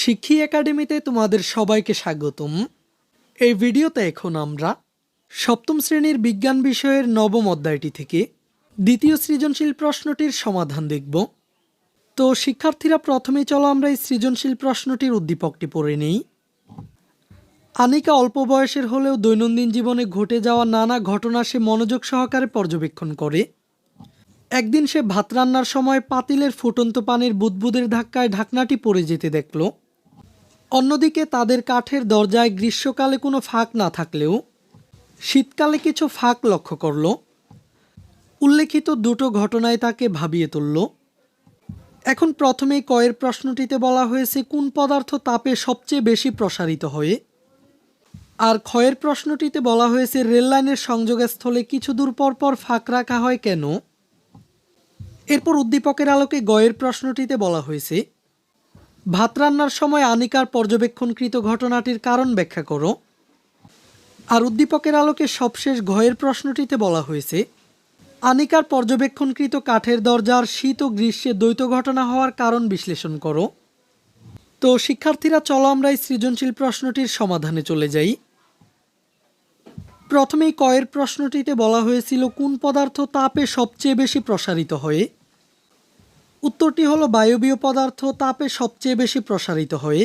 শিক্ষি একাডেমিতে তোমাদের সবাইকে স্বাগতম। এই ভিডিওতে এখন আমরা সপ্তম শ্রেণির বিজ্ঞান বিষয়ের নবম অধ্যায়টি থেকে দ্বিতীয় সৃজনশীল প্রশ্নটির সমাধান দেখব। তো শিক্ষার্থীরা প্রথমে চলো আমরা এই সৃজনশীল প্রশ্নটির উদ্দীপকটি পড়ে নেই। আনিকা অল্প বয়সের হলেও দৈনন্দিন জীবনে ঘটে যাওয়া নানা ঘটনা সে মনোযোগ সহকারে পর্যবেক্ষণ করে। একদিন সে ভাত রান্নার সময় পাতিলের ফুটন্ত পানির বুদবুদের ধাক্কায় ঢাকনাটি পড়ে যেতে দেখল। অন্যদিকে তাদের কাঠের দরজায় গ্রীষ্মকালে কোনো ফাঁক না থাকলেও শীতকালে কিছু ফাঁক লক্ষ্য করল। উল্লেখিত দুটো ঘটনায় তাকে ভাবিয়ে তুলল। এখন প্রথমেই কয়ের প্রশ্নটিতে বলা হয়েছে, কোন পদার্থ তাপে সবচেয়ে বেশি প্রসারিত হয়ে? আর ক্ষয়ের প্রশ্নটিতে বলা হয়েছে রেললাইনের সংযোগস্থলে কিছু দূর পর পর ফাঁক রাখা হয় কেন? এরপর উদ্দীপকের আলোকে গয়ের প্রশ্নটিতে বলা হয়েছে ভাত রান্নার সময় আনিকার পর্যবেক্ষণকৃত ঘটনাটির কারণ ব্যাখ্যা করো। আর উদ্দীপকের আলোকে সবশেষ ঘয়ের প্রশ্নটিতে বলা হয়েছে, আনিকার পর্যবেক্ষণকৃত কাঠের দরজার শীত ও গ্রীষ্মে দ্বৈত ঘটনা হওয়ার কারণ বিশ্লেষণ করো। তো শিক্ষার্থীরা, চলো আমরা এই সৃজনশীল প্রশ্নটির সমাধানে চলে যাই। প্রথমেই কয়ের প্রশ্নটিতে বলা হয়েছিল, কোন পদার্থ তাপে সবচেয়ে বেশি প্রসারিত হয়ে? উত্তরটি হলো বায়বীয় পদার্থ তাপে সবচেয়ে বেশি প্রসারিত হয়ে।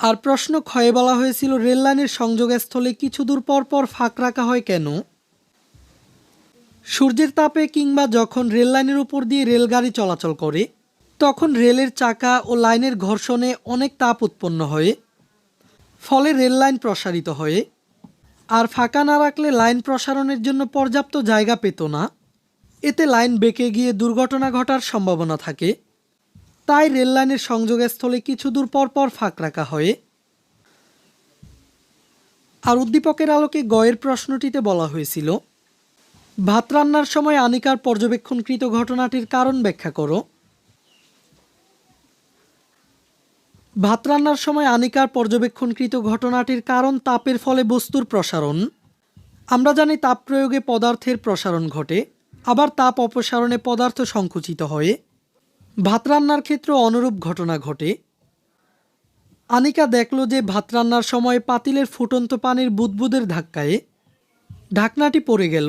আর প্রশ্ন, ক্ষয়ে বলা হয়েছিল রেললাইনের সংযোগস্থলে কিছু দূর পর পর ফাঁক রাখা হয় কেন? সূর্যের তাপে কিংবা যখন রেললাইনের উপর দিয়ে রেলগাড়ি চলাচল করে, তখন রেলের চাকা ও লাইনের ঘর্ষণে অনেক তাপ উৎপন্ন হয়, ফলে রেল লাইন প্রসারিত হয়ে। আর ফাঁকা না রাখলে লাইন প্রসারণের জন্য পর্যাপ্ত জায়গা পেত না। এতে লাইন বেঁকে গিয়ে দুর্ঘটনা ঘটার সম্ভাবনা থাকে। তাই রেল লাইনের সংযোগস্থলে কিছু দূর পর পর ফাঁক রাখা হয়। আর উদ্দীপকের আলোকে গয়ের প্রশ্নটিতে বলা হয়েছিল, ভাত রান্নার সময় আনিকার পর্যবেক্ষণকৃত ঘটনাটির কারণ ব্যাখ্যা করো। ভাত রান্নার সময় আনিকার পর্যবেক্ষণকৃত ঘটনাটির কারণ তাপের ফলে বস্তুর প্রসারণ। আমরা জানি তাপ প্রয়োগে পদার্থের প্রসারণ ঘটে। আবার তাপ অপসারণে পদার্থ সংকুচিত হয়ে ভাত রান্নার ক্ষেত্রে অনুরূপ ঘটনা ঘটে। আনিকা দেখল যে ভাত রান্নার সময় পাতিলের ফুটন্ত পানির বুদবুদের ধাক্কায় ঢাকনাটি পড়ে গেল।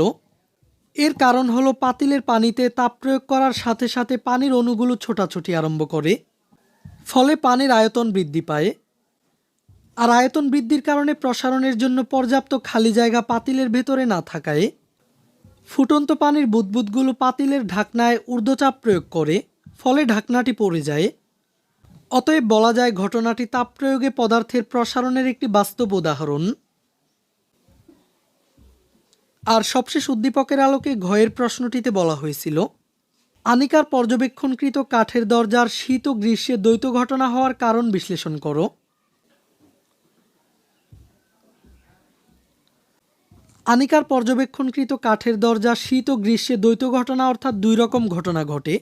এর কারণ হলো পাতিলের পানিতে তাপ প্রয়োগ করার সাথে সাথে পানির অণুগুলো ছোটাছুটি আরম্ভ করে, ফলে পানির আয়তন বৃদ্ধি পায়। আর আয়তন বৃদ্ধির কারণে প্রসারণের জন্য পর্যাপ্ত খালি জায়গা পাতিলের ভেতরে না থাকায় ফুটন্ত পানির বুদবুদগুলো পাতিলের ঢাকনায় ঊর্ধ্বচাপ প্রয়োগ করে, ফলে ঢাকনাটি পড়ে যায়। অতএব বলা যায় ঘটনাটি তাপ প্রয়োগে পদার্থের প্রসারণের একটি বাস্তব উদাহরণ। আর সবশেষ উদ্দীপকের আলোকে ঘয়ের প্রশ্নটিতে বলা হয়েছিল, আনিকার পর্যবেক্ষণকৃত কাঠের দরজার শীত ও গ্রীষ্মে দ্বৈত ঘটনা হওয়ার কারণ বিশ্লেষণ করো। আনিকার পর্যবেক্ষণকৃত কাঠের দরজা, শীত ও গ্রীষ্মে দ্বৈত ঘটনা অর্থাৎ দুই রকম ঘটনা ঘটে।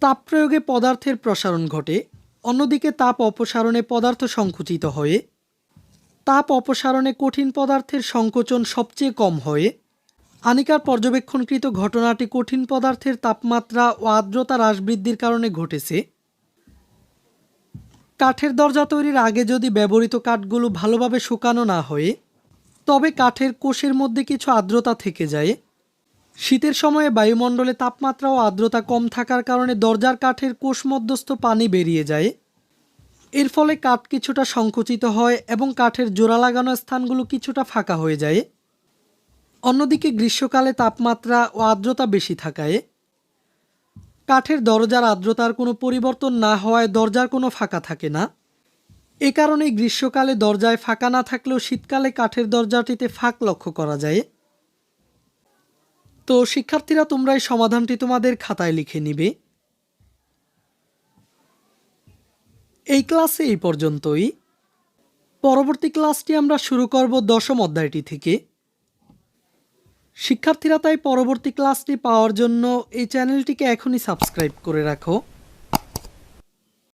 তাপ প্রয়োগে পদার্থের প্রসারণ ঘটে, অন্যদিকে তাপ অপসারণে পদার্থ সংকুচিত হয়ে, তাপ অপসারণে কঠিন পদার্থের সংকোচন সবচেয়ে কম হয়ে। আনিকার পর্যবেক্ষণকৃত ঘটনাটি কঠিন পদার্থের তাপমাত্রা ও আর্দ্রতা হ্রাস বৃদ্ধির কারণে ঘটেছে। কাঠের দরজা তৈরির আগে যদি ব্যবহৃত কাঠগুলো ভালোভাবে শুকানো না হয়ে তবে কাঠের কোষের মধ্যে কিছু আর্দ্রতা থেকে যায়। শীতের সময়ে বায়ুমণ্ডলে তাপমাত্রা ও আর্দ্রতা কম থাকার কারণে দরজার কাঠের কোষ মধ্যস্থ পানি বেরিয়ে যায়। এর ফলে কাঠ কিছুটা সংকুচিত হয় এবং কাঠের জোড়া লাগানো স্থানগুলো কিছুটা ফাঁকা হয়ে যায়। অন্যদিকে গ্রীষ্মকালে তাপমাত্রা ও আর্দ্রতা বেশি থাকায়। কাঠের দরজার আর্দ্রতার কোনো পরিবর্তন না হওয়ায় দরজার কোনো ফাঁকা থাকে না। এ কারণে গ্রীষ্মকালে দরজায় ফাঁকা না থাকলেও শীতকালে কাঠের দরজাটিতে ফাঁক লক্ষ্য করা যায়। তো শিক্ষার্থীরা, তোমরা এই সমাধানটি তোমাদের খাতায় লিখে নিবে। এই ক্লাসে এই পর্যন্তই। পরবর্তী ক্লাসটি আমরা শুরু করব দশম অধ্যায়টি থেকে। শিক্ষার্থীরা, তাই পরবর্তী ক্লাসটি পাওয়ার জন্য এই চ্যানেলটিকে এখনই সাবস্ক্রাইব করে রাখো।